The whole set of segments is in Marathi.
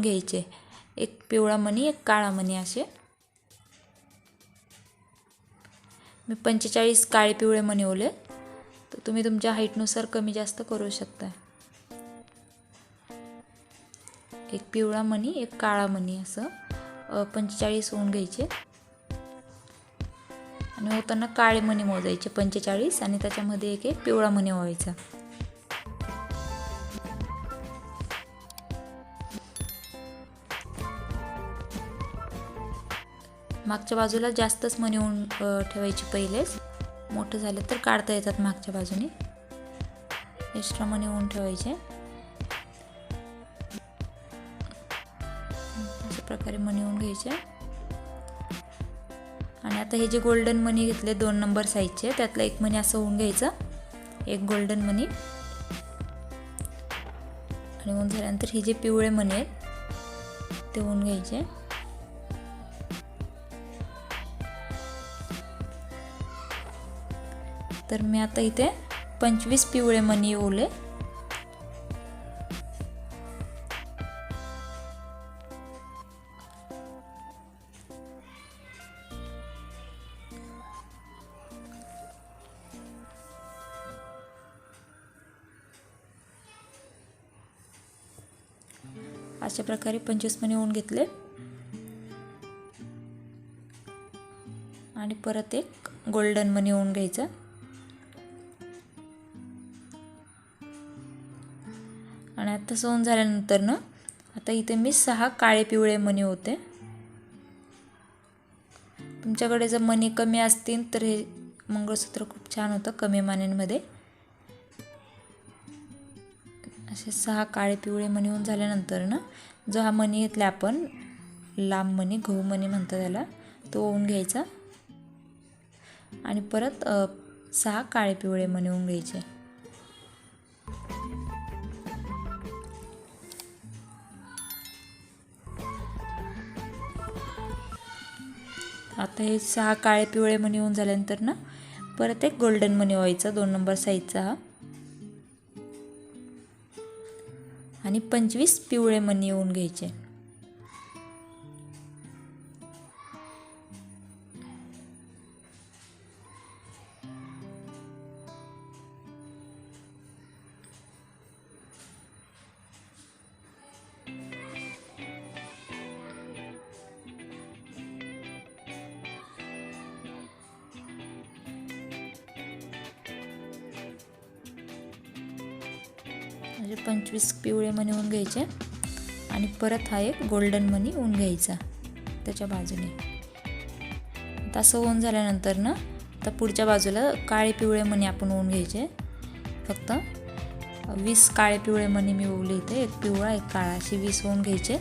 घ्यायचे. एक पिवळा मणी एक काळा मणी असे. मी पंचेचाळीस काळे पिवळे मणी ओले तर तुम्ही तुमच्या हाईटनुसार कमी जास्त करू शकता. एक पिवळा मणी एक काळा मणी असं पंचेचाळीस होऊन घ्यायचे. आणि होताना काळे मणी मोजायचे पंचेचाळीस. आणि त्याच्यामध्ये एक एक पिवळा मणी व्हायचा मागच्या बाजूला जास्तच मणी होऊन ठेवायची पहिलेच. मोठं झालं तर काढता येतात मागच्या बाजूने. एक्स्ट्रा मणी होऊन ठेवायचे. अशा प्रकारे मणी होऊन घ्यायचे. आणि आता हे जे गोल्डन मनी घेतले दोन नंबर साईजचे त्यातला एक मनी असं होऊन घ्यायचं. एक गोल्डन मनी आणि होऊन झाल्यानंतर हे जे पिवळे मणी आहेत ते होऊन घ्यायचे. तर मी आता इथे पंचवीस पिवळे मनी ओले. अशा प्रकारे पंचवीस मणी ओन घेतले. आणि परत एक गोल्डन मनी ओन घ्यायचं. आणि आता सोन झाल्यानंतर ना आता इथे मी सहा काळे पिवळे मणी होते. तुमच्याकडे जर मणी कमी असतील तर हे मंगळसूत्र खूप छान होतं कमी मान्यांमध्ये असे सहा काळे पिवळे मणी होऊन झाल्यानंतर ना जो हा मणी घेतला आपण लांब मणी गहू मणी म्हणतात त्याला तो ओवून घ्यायचा. आणि परत सहा काळे पिवळे मणी होऊन घ्यायचे. आता हे सहा काळे पिवळे मणी होऊन झाल्यानंतर ना परत एक गोल्डन मनी व्हायचा दोन नंबर साईजचा हा. आणि पंचवीस पिवळे मणी येऊन घ्यायचे. म्हणजे पंचवीस पिवळे मणी होऊन घ्यायचे आणि परत हा एक गोल्डन मनी होऊन घ्यायचा त्याच्या बाजूने. तसं होऊन झाल्यानंतर ना तर पुढच्या बाजूला काळे पिवळे मणी आपण ऊन घ्यायचे. फक्त वीस काळे पिवळे मणी मी ओवले इथे एक पिवळा एक काळा असे वीस होऊन घ्यायचे.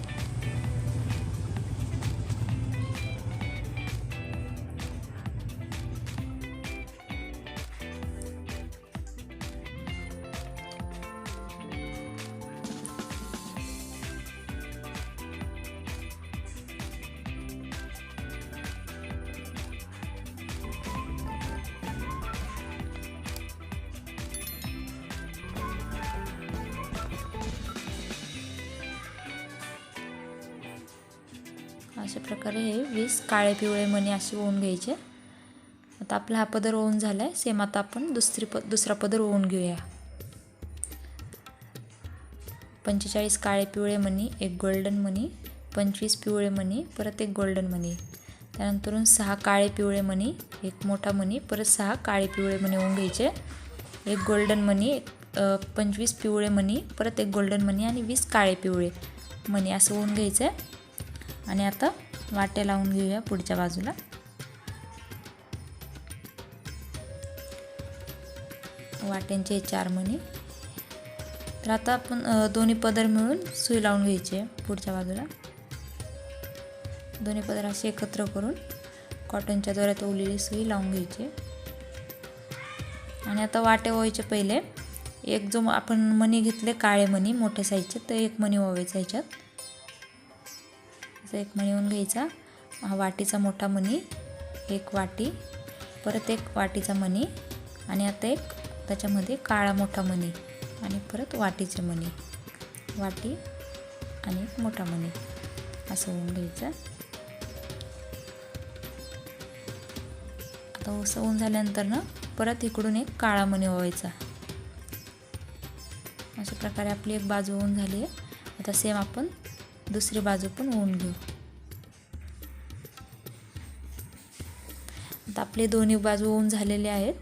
अशा प्रकारे हे वीस काळे पिवळे मणी असे होऊन घ्यायचे. आता आपला हा पदर ओवून झाला आहे सेम आता आपण दुसरी प दुसरा पदर होऊन घेऊया. पंचेचाळीस काळे पिवळे मणी एक गोल्डन मणी पंचवीस पिवळे मणी परत एक गोल्डन मणी. त्यानंतरून सहा काळे पिवळे मणी एक मोठा मणी परत सहा काळे पिवळे मणी होऊन घ्यायचे. एक गोल्डन मणी एक पंचवीस पिवळे मणी परत एक गोल्डन मणी आणि वीस काळे पिवळे मणी असं होऊन घ्यायचं आहे आणि आता वाट्या लावून घेऊया पुढच्या बाजूला. वाट्यांचे चार मणी. तर आता आपण दोन्ही पदर मिळून सुई लावून घ्यायची आहे पुढच्या बाजूला. दोन्ही पदर असे एकत्र करून कॉटनच्या दोऱ्यात ओलेली सुई लावून घ्यायची आणि आता वाटे व्हायचे पहिले. एक जो आपण मणी घेतले काळे मणी मोठे साईजचे तर एक मणी व्हायचा ह्याच्यात. असं एक मणी होऊन घ्यायचा. हा वाटीचा मोठा मणी एक वाटी परत एक वाटीचा मणी आणि आता एक त्याच्यामध्ये काळा मोठा मणी आणि परत वाटीचे मणी. वाटी आणि एक मोठा मणी. असं होऊन घ्यायचं. आता असं होऊन झाल्यानंतर ना परत इकडून एक काळा मणी ओवायचा. अशा प्रकारे आपली एक बाजू होऊन झाली आहे. आता सेम आपण दुसरी बाजू पण होऊन घेऊ. आता आपले दोन्ही बाजू होऊन झालेले आहेत.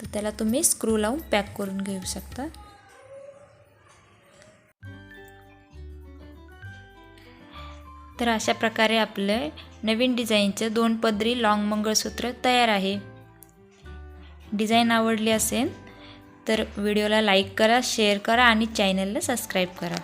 तर त्याला तुम्ही स्क्रू लावून पॅक करून घेऊ शकता. तर अशा प्रकारे आपले नवीन डिझाईनचे दोन पदरी लॉंग मंगळसूत्र तयार आहे. डिझाईन आवडली असेल तर व्हिडिओला लाईक करा शेअर करा आणि चॅनलला सबस्क्राईब करा.